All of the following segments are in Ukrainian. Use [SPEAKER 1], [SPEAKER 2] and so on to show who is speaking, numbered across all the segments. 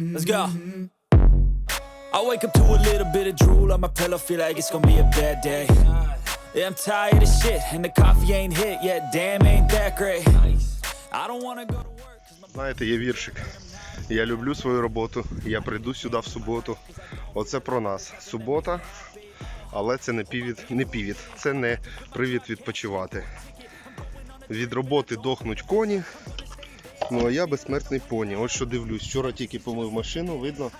[SPEAKER 1] Let's go. I wake up to a little bit of drool on my pillow, feel like it's gonna be a bad day. Yeah, I'm tired of shit, and the coffee ain't hit yet. Damn, ain't that great. I don't wanna go to work.
[SPEAKER 2] Знаєте, є віршик. Я люблю свою роботу, я прийду сюди в суботу. Оце про нас. Субота, але це не півід, не півід, це не привід відпочивати. Від роботи дохнуть коні. Ну а я безсмертний поні. Ось що дивлюсь. Вчора тільки помив машину, видно.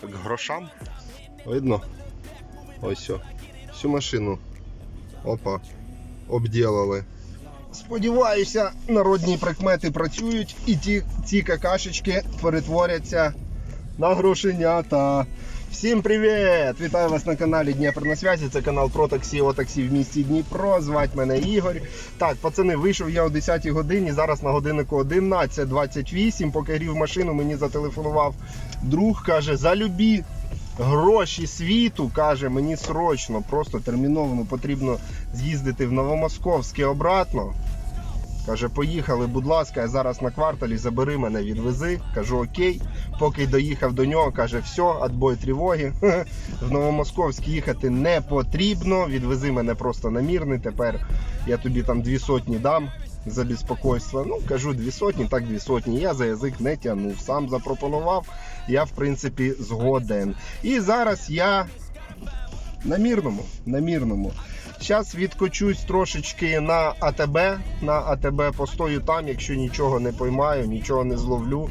[SPEAKER 2] К грошам. Видно? Ось все. Всю машину. Опа. Обділили. Сподіваюся, народні прикмети працюють і ті, ці какашечки перетворяться на грошенята. Всім привіт! Вітаю вас на каналі Дніпро на связі. Це канал про таксі, о таксі в місті Дніпро. Звать мене Ігор. Так, пацани, вийшов я о 10 годині. Зараз на годиннику 11.28. Поки грів машину, мені зателефонував друг. Каже, за любі гроші світу, каже, мені срочно, просто терміново потрібно з'їздити в Новомосковське обратно. Каже, поїхали, будь ласка, я зараз на кварталі, забери мене, відвези. Кажу, окей. Поки доїхав до нього, каже, все, отбой тривоги. В Новомосковськ їхати не потрібно. Відвези мене просто на мірний. Тепер я тобі там дві сотні дам за безпокойство. Ну, кажу, дві сотні, так дві сотні. Я за язик не тягнув. Сам запропонував, я в принципі згоден. І зараз я на мірному. На мірному. Зараз відкочусь трошечки на АТБ. На АТБ постою там, якщо нічого не поймаю, нічого не зловлю,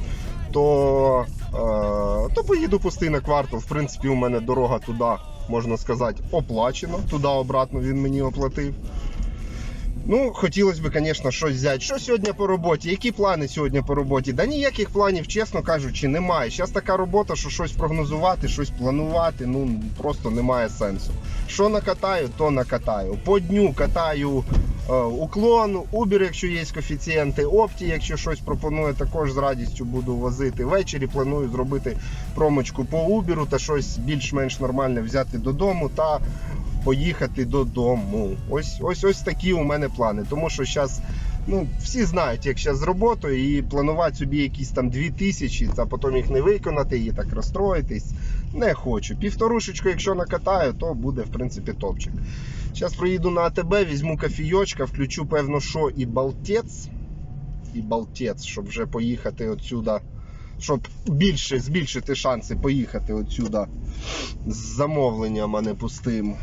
[SPEAKER 2] то, е, то поїду пустий на квартал. В принципі, у мене дорога туди, можна сказати, оплачена. Туди обратно він мені оплатив. Ну, хотілося б, звісно, щось взяти. Що сьогодні по роботі? Які плани сьогодні по роботі? Да ніяких планів, чесно кажучи, немає. Зараз така робота, що щось прогнозувати, щось планувати, ну просто немає сенсу. Що накатаю, то накатаю. По дню катаю е, уклон, Uber, якщо є коефіцієнти, опті, якщо щось пропонує, також з радістю буду возити. Ввечері планую зробити промочку по Uber та щось більш-менш нормальне взяти додому та поїхати додому. Ось ось ось такі у мене плани. Тому що зараз ну, всі знають, як зараз з роботою, і планувати собі якісь там 2000, а потім їх не виконати і так розстроїтись. Не хочу. Півторушечку, якщо накатаю, то буде в принципі топчик. Зараз проїду на АТБ, візьму кофійочка, включу, певно, що і балтець. І балтець, щоб вже поїхати отсюда. Щоб більше збільшити шанси поїхати отсюда з замовленням, а не пустим.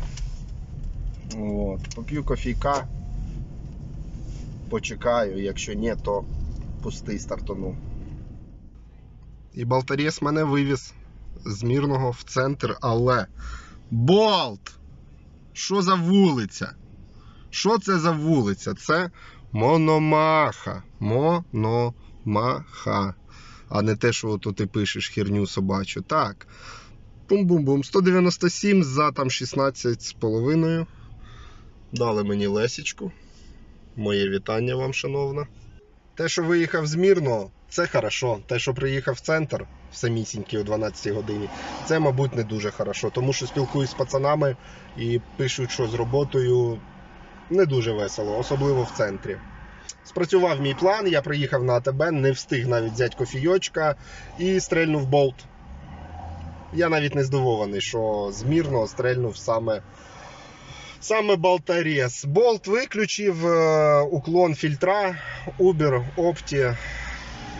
[SPEAKER 2] От. Поп'ю кофійка, почекаю, якщо ні, то пустий стартану. І болтарєс мене вивіз з мірного в центр, але. Болт! Що за вулиця? Що це за вулиця? Це Мономаха. Мономаха. А не те, що ото ти пишеш херню собачу. Так. Бум-бум-бум. 197 за там 16 з половиною. Дали мені лесічку. Моє вітання вам, шановна. Те, що виїхав з Мірного, це хорошо. Те, що приїхав в центр в самісінькій о 12 годині, це, мабуть, не дуже хорошо. Тому що спілкуюсь з пацанами і пишуть, що з роботою не дуже весело, особливо в центрі. Спрацював мій план, я приїхав на АТБ, не встиг навіть взяти кофійочка і стрельнув болт. Я навіть не здивований, що з Мірного стрельнув саме Саме болторез. Болт виключив, е, уклон фільтра, Uber, Opti,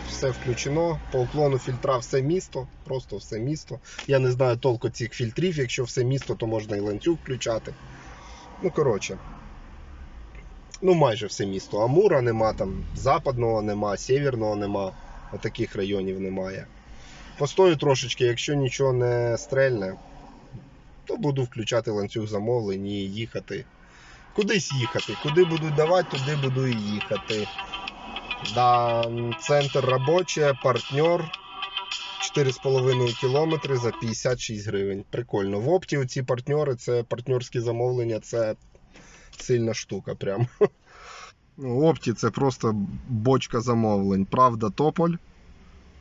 [SPEAKER 2] все включено. По уклону фільтра все місто, просто все місто. Я не знаю толку цих фільтрів. Якщо все місто, то можна і ланцюг включати. Ну, коротше. Ну, майже все місто. Амура нема, там западного нема, северного нема. Отаких районів немає. Постою трошечки, якщо нічого не стрельне, то буду включати ланцюг замовлень і їхати. Кудись їхати. Куди будуть давати, туди буду і їхати. Да, центр робочий, партнер. 4,5 кілометри за 56 гривень. Прикольно. В опті ці партнери, це партнерські замовлення, це сильна штука. Прям. Ну, В опті це просто бочка замовлень. Правда, тополь.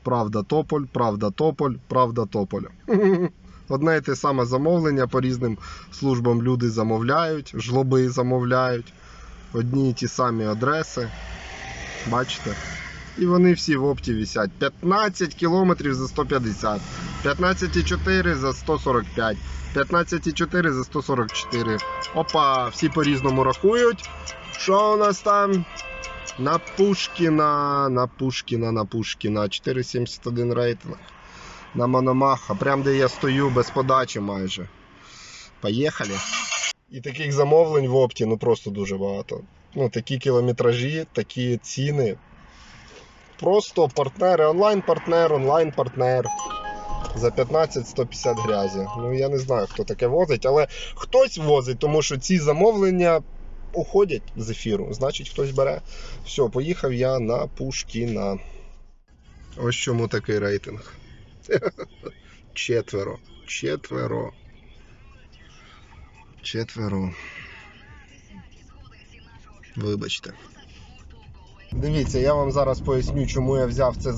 [SPEAKER 2] Правда, тополь, правда, тополь, правда, тополь. Одне і те саме замовлення по різним службам люди замовляють, жлоби замовляють. Одні і ті самі адреси. Бачите? І вони всі в опті висять. 15 кілометрів за 150, 15,4 за 145, 15,4 за 144. Опа, всі по-різному рахують. Що у нас там? На Пушкіна, на Пушкіна, на Пушкіна. 4,71 рейтинг. На Мономаха. Прям де я стою без подачі майже. Поїхали. І таких замовлень в опті ну просто дуже багато. Ну, такі кілометражі, такі ціни. Просто партнери, онлайн-партнер, онлайн-партнер. За 15 150 грязі. Ну я не знаю, хто таке возить, але хтось возить, тому що ці замовлення уходять з ефіру. Значить, хтось бере. Все, поїхав я на Пушкіна. Ось чому такий рейтинг. Четверо. Четверо. Четверо. Вибачте. Дивіться, я вам зараз поясню, чому я взяв це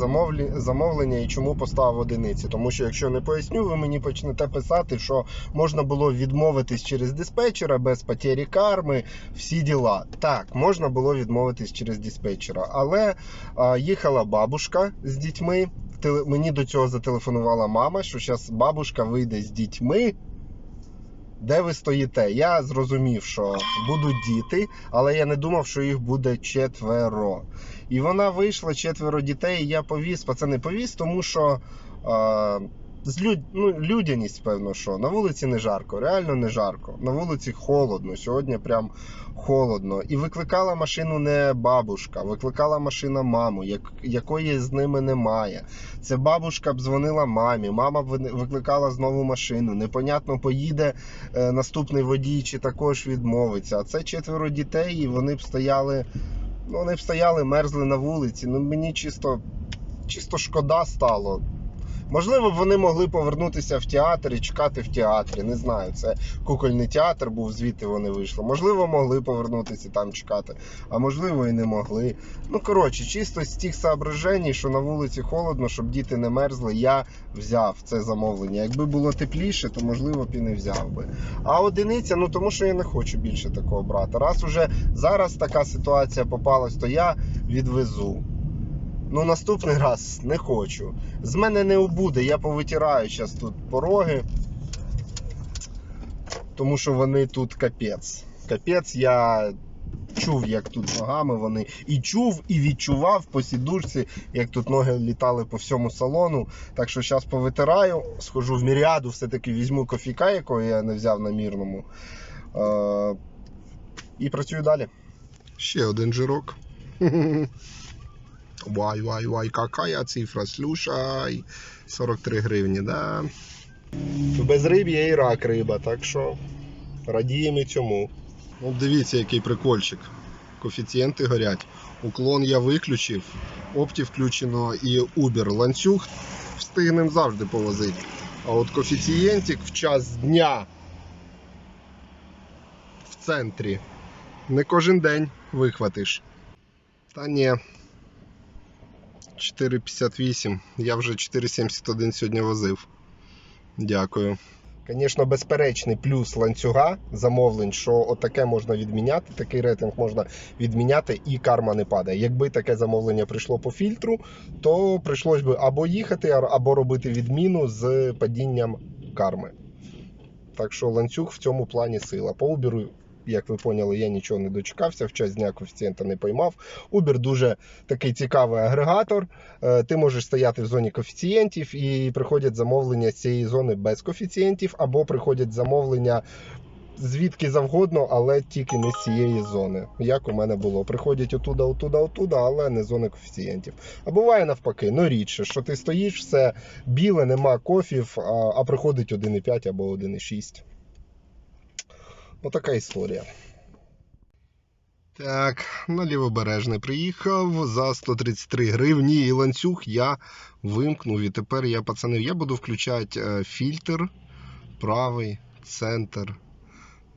[SPEAKER 2] замовлення і чому поставив одиниці. Тому що якщо не поясню, ви мені почнете писати, що можна було відмовитись через диспетчера без потері карми, всі діла. Так, можна було відмовитись через диспетчера, але а, їхала бабушка з дітьми. Мені до цього зателефонувала мама, що зараз бабушка вийде з дітьми. Де ви стоїте? Я зрозумів, що будуть діти, але я не думав, що їх буде четверо. І вона вийшла четверо дітей. і Я повіз, пацани повіз, тому що е, з люд, ну, людяність, певно, що на вулиці не жарко, реально не жарко. На вулиці холодно. Сьогодні прям холодно. І викликала машину не бабушка, викликала машина маму, як, якої з ними немає. Це бабушка б дзвонила мамі, мама б викликала знову машину. Непонятно, поїде е, наступний водій чи також відмовиться. А це четверо дітей, і вони б стояли. Ну, вони б стояли, мерзли на вулиці. Ну мені чисто, чисто шкода стало. Можливо, вони могли повернутися в театр і чекати в театрі. Не знаю. Це кукольний театр був, звідти вони вийшли. Можливо, могли повернутися там чекати, а можливо, і не могли. Ну, коротше, чисто з тих соображень, що на вулиці холодно, щоб діти не мерзли, я взяв це замовлення. Якби було тепліше, то можливо б і не взяв би. А одиниця, ну тому що я не хочу більше такого брати. Раз уже зараз така ситуація попалась, то я відвезу. Ну, наступний раз не хочу. З мене не убуде, я повитираю зараз тут пороги. Тому що вони тут капець. Капець, я чув, як тут ногами вони. І чув, і відчував по сідушці, як тут ноги літали по всьому салону. Так що зараз повитираю, схожу в міріаду, все-таки візьму кофійка, якого я не взяв на мірному. Е- і працюю далі. Ще один жирок. Вай, вай, вай, какая цифра, слушай. 43 гривні, да. Без риб є і рак риба, так що радіємо і цьому. От дивіться, який прикольчик. Коефіцієнти горять. Уклон я виключив, опті включено і Uber. Ланцюг встигнем завжди повозити. А от коефіцієнтик в час дня в центрі. Не кожен день вихватиш. Та ні. 4,58. Я вже 4,71 сьогодні возив. Дякую. Звісно, безперечний плюс ланцюга замовлень, що отаке можна відміняти, такий рейтинг можна відміняти і карма не падає. Якби таке замовлення прийшло по фільтру, то прийшлось би або їхати, або робити відміну з падінням карми. Так що ланцюг в цьому плані сила. По Uber, як ви поняли, я нічого не дочекався, в час дня коефіцієнта не поймав. Uber дуже такий цікавий агрегатор. Е, Ти можеш стояти в зоні коефіцієнтів і приходять замовлення з цієї зони без коефіцієнтів, або приходять замовлення звідки завгодно, але тільки не з цієї зони. Як у мене було. Приходять отуда, отуда, отуда, але не зони коефіцієнтів. А буває навпаки, ну рідше, що ти стоїш, все біле, нема кофів, а, а приходить 1,5 або 1,6. Отака історія. Так, на лівобережне приїхав за 133 гривні і ланцюг я вимкнув. І тепер я, пацани, я буду включати е, фільтр, правий, центр.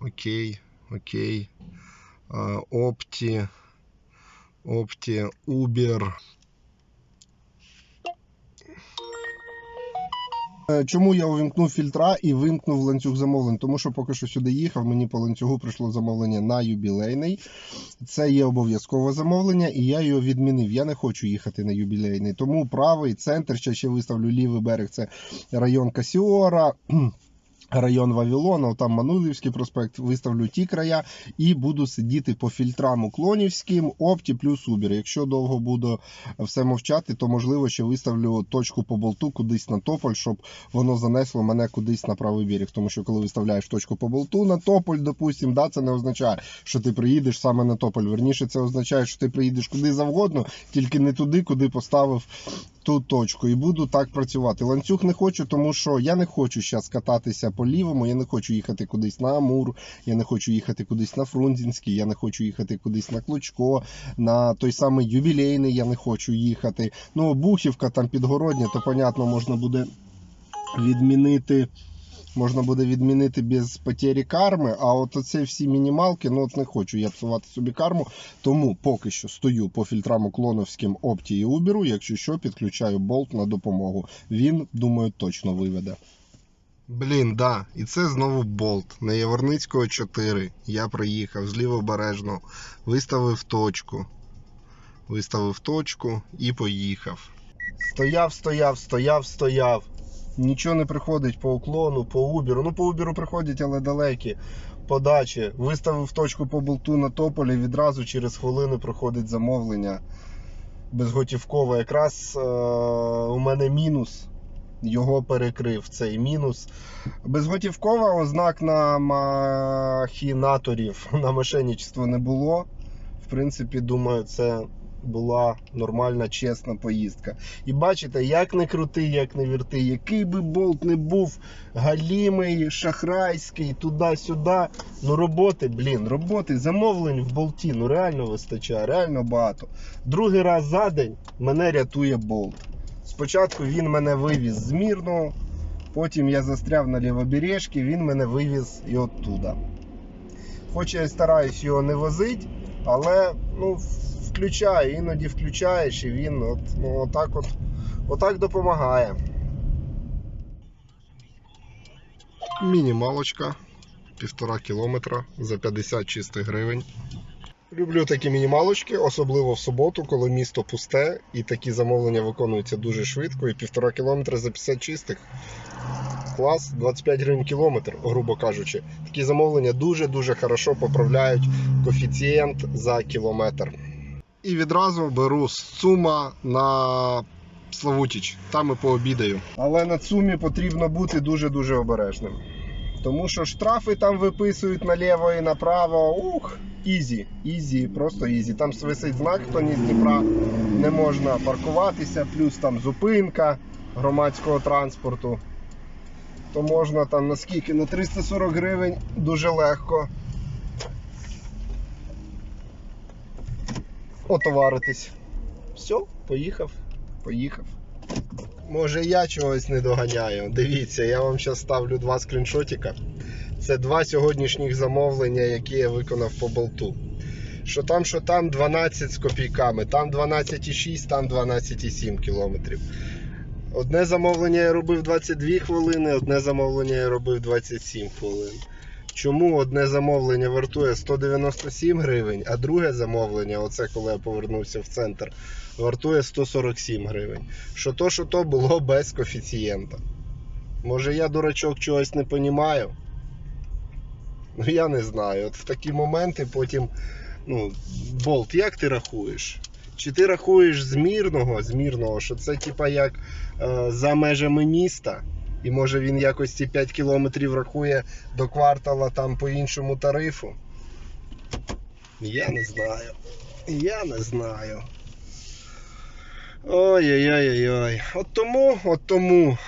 [SPEAKER 2] Окей, окей. Е, Опті. Опті, Uber. Чому я увімкнув фільтра і вимкнув ланцюг замовлень? Тому що поки що сюди їхав, мені по ланцюгу прийшло замовлення на юбілейний. Це є обов'язкове замовлення, і я його відмінив. Я не хочу їхати на юбілейний. Тому правий центр, ще ще виставлю лівий берег, це район Касіора. Район Вавилона, там Манулівський проспект, виставлю ті края і буду сидіти по фільтрам уклонівським, опті плюс Uber. Якщо довго буду все мовчати, то можливо ще виставлю точку по болту кудись на тополь, щоб воно занесло мене кудись на правий берег. Тому що коли виставляєш точку по болту на тополь, допустим, да, це не означає, що ти приїдеш саме на тополь. Верніше, це означає, що ти приїдеш куди завгодно, тільки не туди, куди поставив ту точку. І буду так працювати. Ланцюг не хочу, тому що я не хочу зараз кататися по лівому, я не хочу їхати кудись на Амур, я не хочу їхати кудись на Фрунзінський, я не хочу їхати кудись на Клочко, на той самий ювілейний я не хочу їхати. Ну, Бухівка там підгородня, то понятно, можна буде відмінити. Можна буде відмінити без потері карми, а от оці всі мінімалки, ну от не хочу я псувати собі карму, тому поки що стою по фільтрам уклоновським опті і уберу, якщо що, підключаю болт на допомогу. Він, думаю, точно виведе. Блін, да, і це знову болт. На Яворницького 4. Я приїхав з лівобережного, виставив точку. Виставив точку і поїхав. Стояв, стояв, стояв, стояв. Нічого не приходить по уклону, по убіру. Ну, по убіру приходять, але далекі. Подачі. Виставив точку по болту на тополі, відразу через хвилину приходить замовлення безготівкове. Якраз е- у мене мінус. Його перекрив цей мінус. Безготівкова ознак на махінаторів на мошенничество не було. В принципі, думаю, це була нормальна, чесна поїздка. І бачите, як не крути, як не вірти, який би болт не був галімий, шахрайський, туди-сюди. Ну, роботи, блін, роботи, замовлень в болті, ну реально вистачає, реально багато. Другий раз за день мене рятує болт. Спочатку він мене вивіз з Мірного, потім я застряв на лівобережці, він мене вивіз і оттуда. Хоч я стараюсь його не возити, але ну, включає, іноді включаєш, і він от, ну, отак, от, отак допомагає. Мінімалочка, півтора кілометра за 50 чистих гривень. Люблю такі мінімалочки, особливо в суботу, коли місто пусте і такі замовлення виконуються дуже швидко. І півтора кілометра за 50 чистих. Клас, 25 гривень кілометр, грубо кажучи. Такі замовлення дуже-дуже хорошо поправляють коефіцієнт за кілометр. І відразу беру з Цума на Славутіч. Там і пообідаю. Але на Цумі потрібно бути дуже-дуже обережним. Тому що штрафи там виписують наліво і направо. Ух, ізі, ізі, просто ізі. Там висить знак, хто ні з Дніпра не можна паркуватися, плюс там зупинка громадського транспорту. То можна там на скільки? На 340 гривень дуже легко отоваритись. Все, поїхав, поїхав. Може я чогось не доганяю. Дивіться, я вам зараз ставлю два скріншотика. Це два сьогоднішніх замовлення, які я виконав по болту. Що там, що там 12 з копійками, там 12,6, там 12,7 кілометрів. Одне замовлення я робив 22 хвилини, одне замовлення я робив 27 хвилин. Чому одне замовлення вартує 197 гривень, а друге замовлення, оце коли я повернувся в центр, вартує 147 гривень. Що то, що то було без коефіцієнта. Може я дурачок чогось не понімаю? Ну я не знаю. От в такі моменти потім, ну, болт, як ти рахуєш? Чи ти рахуєш з мірного, з мірного, що це типа як е, за межами міста? І може він якось ці 5 кілометрів рахує до квартала там по іншому тарифу? Я не знаю. Я не знаю. Ой-ой-ой-ой. От тому, от тому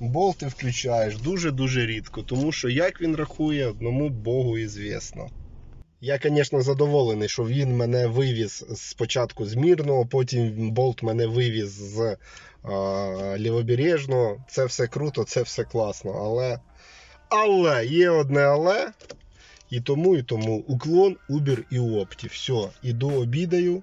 [SPEAKER 2] болт ти включаєш дуже-дуже рідко, тому що як він рахує, одному Богу ізвісно. Я, звісно, задоволений, що він мене вивіз спочатку з Мірного, потім болт мене вивіз з е, Лівобережного. Це все круто, це все класно. Але, але є одне але. І тому, і тому уклон, убір і Опті. Все, іду обідаю.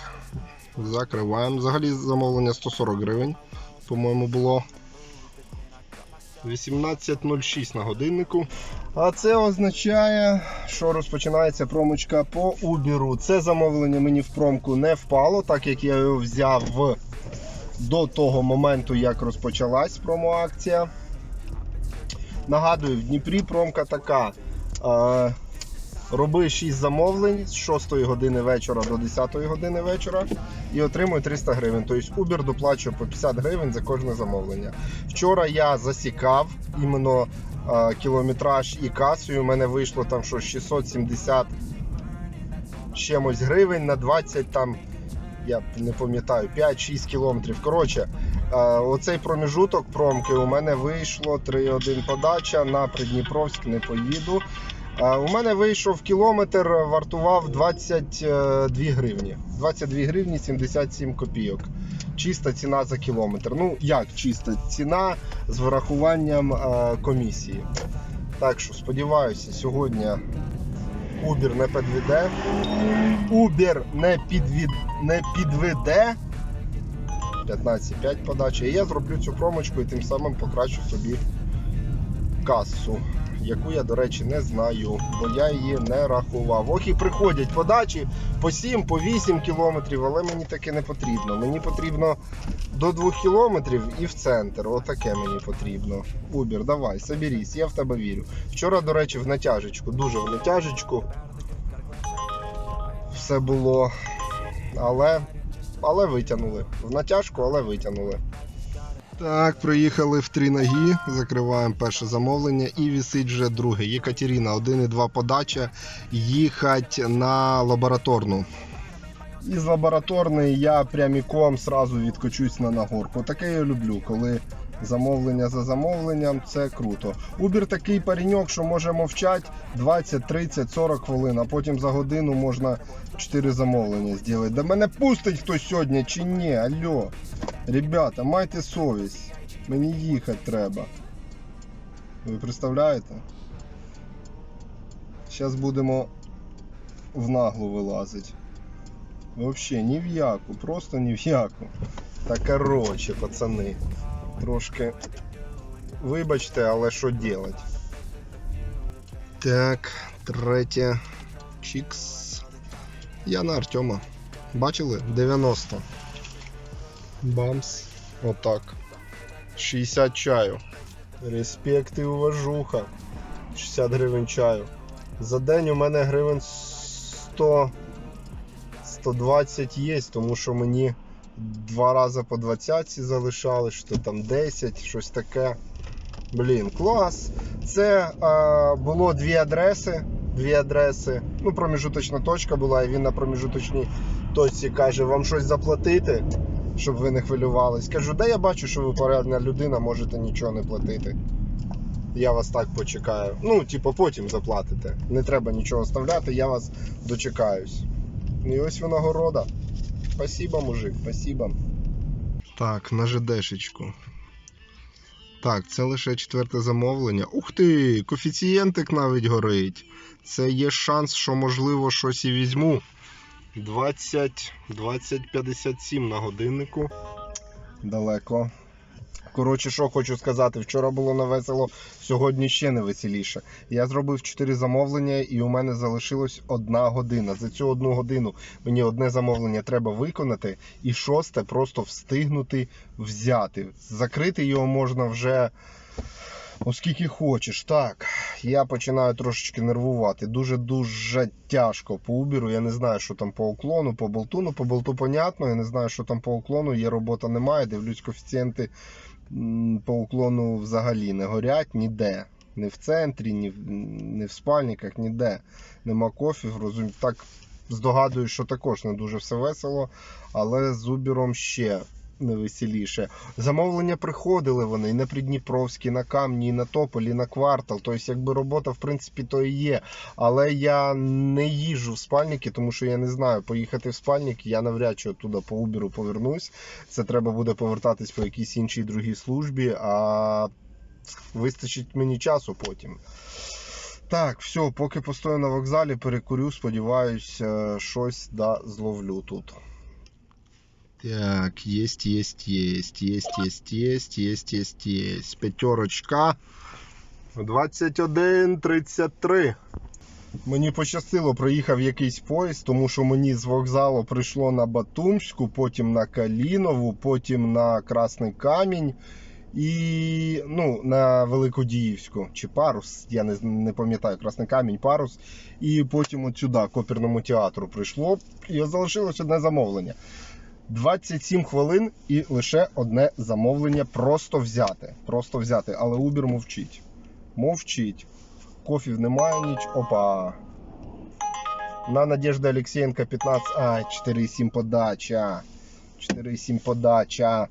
[SPEAKER 2] закриваємо. Взагалі замовлення 140 гривень, по-моєму, було. 18.06 на годиннику. А це означає, що розпочинається промочка по Uber. Це замовлення мені в промку не впало, так як я його взяв до того моменту, як розпочалась промоакція. Нагадую, в Дніпрі промка така. Роби 6 замовлень з 6 години вечора до 10 години вечора і отримуй 300 гривень. Тобто Uber доплачує по 50 гривень за кожне замовлення. Вчора я засікав іменно е, кілометраж і касу. і У мене вийшло там що 670 чимось гривень на 20 там. Я не пам'ятаю, 5-6 кілометрів. Коротше, е, оцей проміжуток промки у мене вийшло 3-1 подача на Придніпровськ, не поїду. Е, У мене вийшов кілометр, вартував 22 гривні. 22 гривні 77 копійок. Чиста ціна за кілометр. Ну, як чиста ціна з врахуванням е, комісії. Так що сподіваюся, сьогодні Uber не підведе. Uber не, підвід... не підведе. 15,5 подача. І я зроблю цю промочку і тим самим покращу собі касу, яку я, до речі, не знаю, бо я її не рахував. Ох, і приходять подачі по 7, по 8 кілометрів, але мені таке не потрібно. Мені потрібно до 2 кілометрів і в центр. Отаке мені потрібно. Убір, давай, соберись, я в тебе вірю. Вчора, до речі, в натяжечку, дуже в натяжечку. Все було. Але, але витягнули. В натяжку, але витягнули. Так, приїхали в три ноги, закриваємо перше замовлення і вісить вже друге. Єкатеріна, 1,2 подача, їхати на лабораторну. Із лабораторної я пряміком сразу відкочусь на нагорку. Таке я люблю, коли замовлення за замовленням, це круто. Убір такий пареньок, що може мовчати 20, 30, 40 хвилин, а потім за годину можна 4 замовлення зробити. Да мене пустить хтось сьогодні чи ні? Алло. Ребята, майте совість. Мені їхати треба. Ви представляєте? Зараз будемо в наглу вилазити. Вообще ні в яку, просто ні в яку. Та короче, пацани. Трошки. Вибачте, але що делать? Так, третє. Чікс. Я на Артема. Бачили? 90. Бамс. Отак. 60 чаю. Респект і уважуха. 60 гривень чаю. За день у мене гривень 100. 120 є, тому що мені два рази по 20 залишали, що там 10, щось таке. Блін, клас. Це е, було дві адреси. Дві адреси. Ну, проміжуточна точка була, і він на проміжуточній точці каже, вам щось заплатити, щоб ви не хвилювались. Кажу, де я бачу, що ви порядна людина, можете нічого не платити. Я вас так почекаю. Ну, типу, потім заплатите. Не треба нічого оставляти, я вас дочекаюсь. І ось винагорода. Спасибо, мужик, спасибо. Так, на ЖДшечку. Так, це лише четверте замовлення. Ух ти! Коефіцієнтик навіть горить. Це є шанс, що можливо щось і візьму. 20, 20, 57 на годиннику. Далеко. Коротше, що хочу сказати, вчора було навесело, сьогодні ще не веселіше. Я зробив 4 замовлення і у мене залишилось одна година. За цю одну годину мені одне замовлення треба виконати, і шосте просто встигнути взяти. Закрити його можна вже оскільки хочеш. Так, я починаю трошечки нервувати. Дуже-дуже тяжко по убіру. Я не знаю, що там по уклону, по болту. Ну, по болту понятно. Я не знаю, що там по уклону. Є робота немає. Дивлюсь, коефіцієнти по уклону взагалі не горять ніде. Ні в центрі, ні в, ні в спальниках, ніде. Нема кофів. Розумію. Так здогадую, що також не дуже все весело. Але з убіром ще не веселіше. Замовлення приходили вони і на Придніпровській, на камні, і на Тополі, і на квартал. Тобто, якби робота, в принципі, то і є. Але я не їжджу в спальники, тому що я не знаю, поїхати в спальник, я навряд чи туди по Уберу повернусь. Це треба буде повертатись по якійсь іншій другій службі, а вистачить мені часу потім. Так, все, поки постою на вокзалі, перекурю, сподіваюсь, е, щось да зловлю тут. Так, есть, есть, есть, есть, есть, есть, есть, есть, есть. П'ятерочка. 21.33. Мені пощастило, проїхав якийсь поїзд, тому що мені з вокзалу прийшло на Батумську, потім на Калінову, потім на Красний Камінь і ну, на Великодіївську чи парус, я не, не пам'ятаю, Красний Камінь, парус. І потім от сюди, к оперному театру прийшло. І залишилось одне замовлення. 27 хвилин і лише одне замовлення просто взяти. Просто взяти. Але Uber мовчить. Мовчить. Кофів немає ніч. Опа. На Надежда Алексеєнка 15. А, 4,7 подача. 4,7 подача.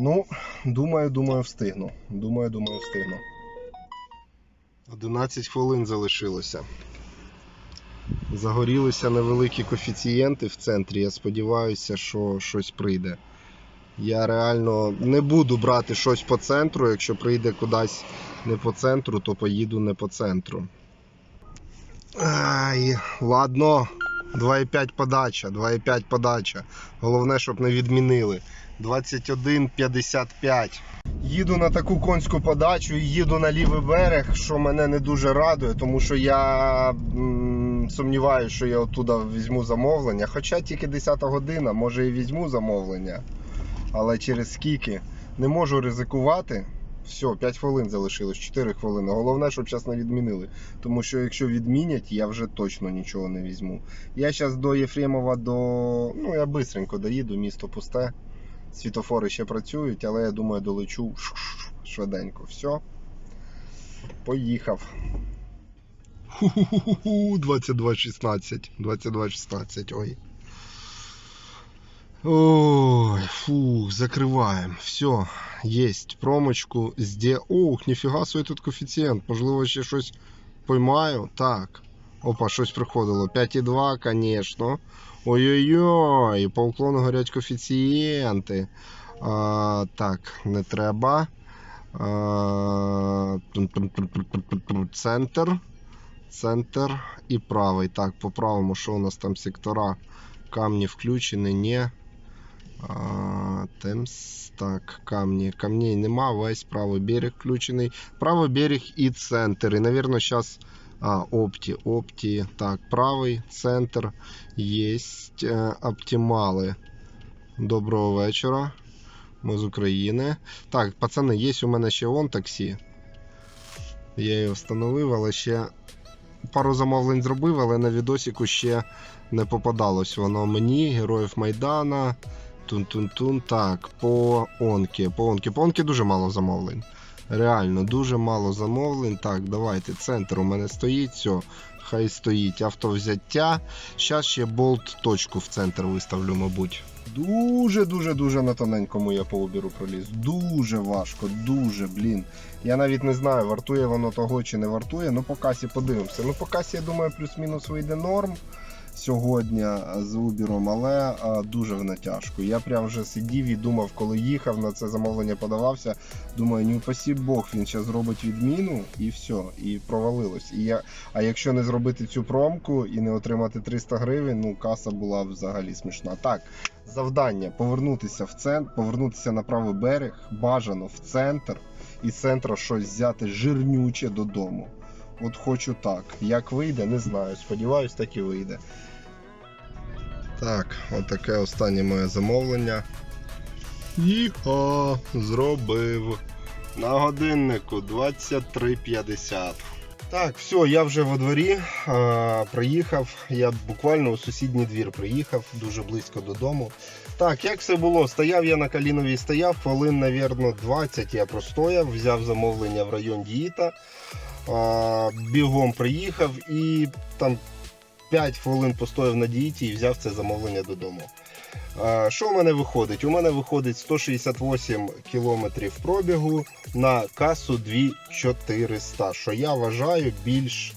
[SPEAKER 2] Ну, думаю, думаю, встигну. Думаю, думаю, встигну. 11 хвилин залишилося. Загорілися невеликі коефіцієнти в центрі. Я сподіваюся, що щось прийде. Я реально не буду брати щось по центру. Якщо прийде кудись не по центру, то поїду не по центру. Ай, ладно. 2,5 подача, 2,5 подача. Головне, щоб не відмінили. 21,55. Їду на таку конську подачу і їду на лівий берег, що мене не дуже радує, тому що я сумніваюся, що я оттуда візьму замовлення. Хоча тільки 10 година, може і візьму замовлення. Але через скільки не можу ризикувати. Все, 5 хвилин залишилось, 4 хвилини. Головне, щоб зараз не відмінили. Тому що якщо відмінять, я вже точно нічого не візьму. Я зараз до Єфремова до. Ну, я швидко доїду, місто пусте. Світофори ще працюють, але я думаю, долечу швиденько. Все. Поїхав. Ху-ху-ху-ху, 22.16. 22.16, ой. Ой, фух, закриваємо. Все, есть промочку. Зде... Ох, ніфіга собі тут коефіцієнт. Можливо, ще щось поймаю. Так. Опа, щось приходило. 5,2, конечно. Ой-ой-ой, по уклону горять коефіцієнти. А, так, не треба. А. Центр. Центр і правий. Так, по правому, що у нас там сектора? Камні включені, ні. А, Темс. Так, камні. Камней нема, весь правий берег включений. Правий берег і центр. І, навірно, зараз. А, опті, опті. Так, правий центр. Есть е, оптимали. Доброго вечора. Ми з України. Так, пацани, є у мене ще он таксі. Я його встановив, але ще пару замовлень зробив, але на відосіку ще не попадалось воно мені, Героїв Майдана. Тун-тун-тун. Так, по онки. По онки. По онки дуже мало замовлень. Реально, дуже мало замовлень. Так, давайте. Центр у мене стоїть. Все, хай стоїть. Автовзяття. Зараз ще болт точку в центр виставлю, мабуть. Дуже-дуже дуже на тоненькому я по обіру проліз. Дуже важко, дуже, блін. Я навіть не знаю, вартує воно того чи не вартує. Ну по касі подивимося. Ну по касі, я думаю, плюс-мінус вийде норм сьогодні з Убіром, але а, дуже воно тяжко. Я прям вже сидів і думав, коли їхав на це замовлення, подавався. Думаю, ні упасі Бог, він зараз зробить відміну і все, і провалилось. І я, а якщо не зробити цю промку і не отримати 300 гривень, ну каса була взагалі смішна. Так, завдання повернутися в центр, повернутися на правий берег, бажано в центр, і з центру щось взяти жирнюче додому. От хочу так. Як вийде, не знаю. Сподіваюсь, так і вийде. Так, от таке останнє моє замовлення. Іха, зробив. На годиннику 23.50. Так, все, я вже во дворі а, приїхав. Я буквально у сусідній двір приїхав, дуже близько додому. Так, як все було? Стояв я на Каліновій, стояв, хвилин, навірно, 20 я простояв, взяв замовлення в район Діїта. Бігом приїхав і там 5 хвилин постояв на дієті і взяв це замовлення додому. Що в мене виходить? У мене виходить 168 кілометрів пробігу на касу 2400, що я вважаю більш,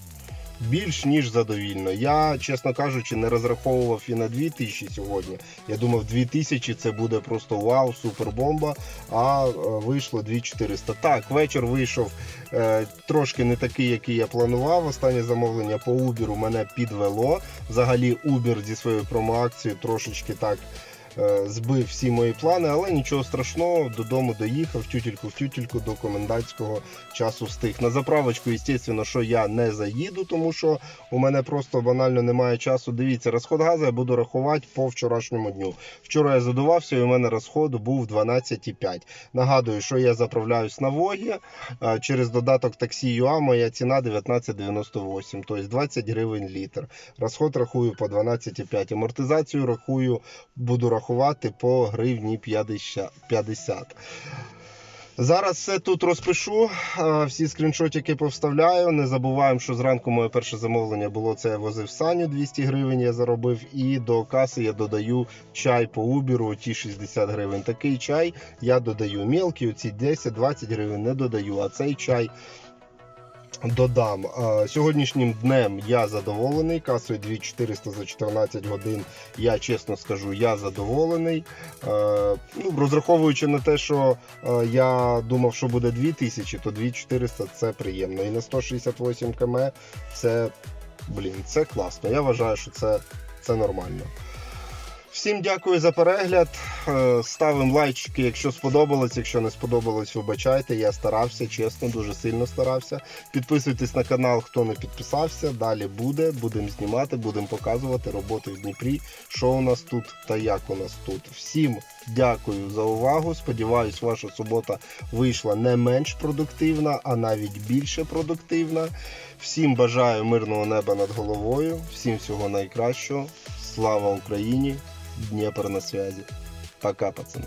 [SPEAKER 2] більш ніж задовільно. Я, чесно кажучи, не розраховував і на 2000 сьогодні. Я думав, 2000 це буде просто вау, супербомба. А е, вийшло 2400. Так, вечір вийшов е, трошки не такий, який я планував. Останнє замовлення по Uber мене підвело. Взагалі, Uber зі своєю промоакцією трошечки так. Е, Збив всі мої плани, але нічого страшного, додому доїхав, тютільку в тютільку до комендантського часу встиг. На заправочку, звісно, що я не заїду, тому що у мене просто банально немає часу. Дивіться, розход газу я буду рахувати по вчорашньому дню. Вчора я задувався, і у мене розход був 12,5. Нагадую, що я заправляюсь на Вогі. Через додаток таксі ЮА моя ціна 19,98, тобто 20 гривень літр. Розход рахую по 12,5. Амортизацію рахую, буду рахувати по гривні 50. 50. Зараз все тут розпишу, всі скріншотики повставляю. Не забуваємо, що зранку моє перше замовлення було це я возив Саню 200 гривень. Я заробив, і до каси я додаю чай по Убіру, ті 60 гривень. Такий чай я додаю. Мілкі, оці 10-20 гривень не додаю. А цей чай додам. Сьогоднішнім днем я задоволений. Касою 2400 за 14 годин. Я чесно скажу, я задоволений. Е, ну, розраховуючи на те, що е, я думав, що буде 2000, то 2400 це приємно. І на 168 км це, блін, це класно. Я вважаю, що це, це нормально. Всім дякую за перегляд. Е, Ставимо лайчики, якщо сподобалось. Якщо не сподобалось, вибачайте. Я старався, чесно, дуже сильно старався. Підписуйтесь на канал, хто не підписався. Далі буде. Будемо знімати, будемо показувати роботи в Дніпрі, що у нас тут та як у нас тут. Всім дякую за увагу. Сподіваюсь, ваша субота вийшла не менш продуктивна, а навіть більше продуктивна. Всім бажаю мирного неба над головою. Всім всього найкращого. Слава Україні! Дніпр на связи. Пока, пацани.